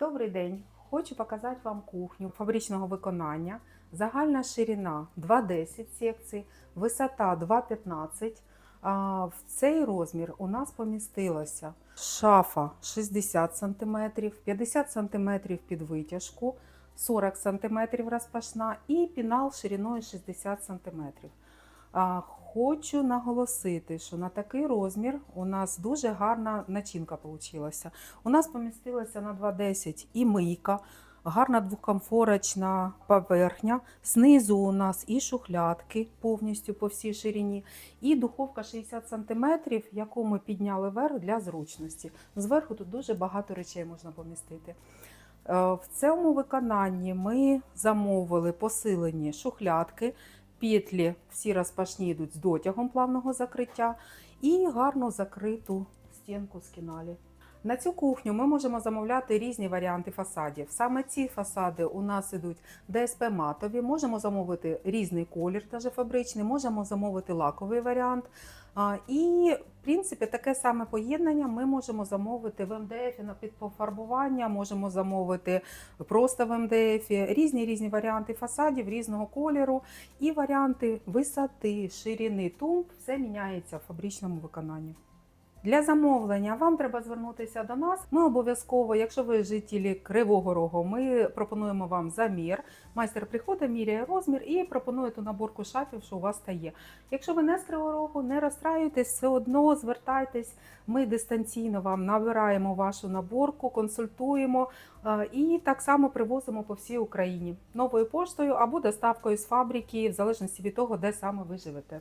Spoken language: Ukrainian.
Добрий день! Хочу показати вам кухню фабричного виконання. Загальна ширина 2,10 секцій, висота 2,15. В цей розмір у нас помістилася шафа 60 см, 50 см під витяжку, 40 см розпашна і пінал шириною 60 см. Хочу наголосити, що на такий розмір у нас дуже гарна начинка вийшла. У нас помістилася на 2,10 і мийка, гарна двокомфорочна поверхня. Знизу у нас і шухлядки повністю по всій ширині, і духовка 60 см, яку ми підняли вверх для зручності. Зверху тут дуже багато речей можна помістити. Е, В цьому виконанні ми замовили посилені шухлядки, петлі всі розпашні йдуть з дотягом плавного закриття і гарно закриту стінку з кіналі. На цю кухню ми можемо замовляти різні варіанти фасадів. Саме ці фасади у нас ідуть ДСП матові. Можемо замовити різний колір, теж фабричний, можемо замовити лаковий варіант. І, в принципі, таке саме поєднання ми можемо замовити в МДФ на підпофарбування, можемо замовити просто в МДФ, різні різні варіанти фасадів різного кольору і варіанти висоти, ширини тумб. Все міняється в фабричному виконанні. Для замовлення вам треба звернутися до нас. Ми обов'язково, якщо ви жителі Кривого Рогу, ми пропонуємо вам замір. Майстер приходить, міряє розмір і пропонує ту наборку шафів, що у вас та є. Якщо ви не з Кривого Рогу, не розстраюйтесь, все одно звертайтесь. Ми дистанційно вам набираємо вашу наборку, консультуємо і так само привозимо по всій Україні новою поштою або доставкою з фабрики, в залежності від того, де саме ви живете.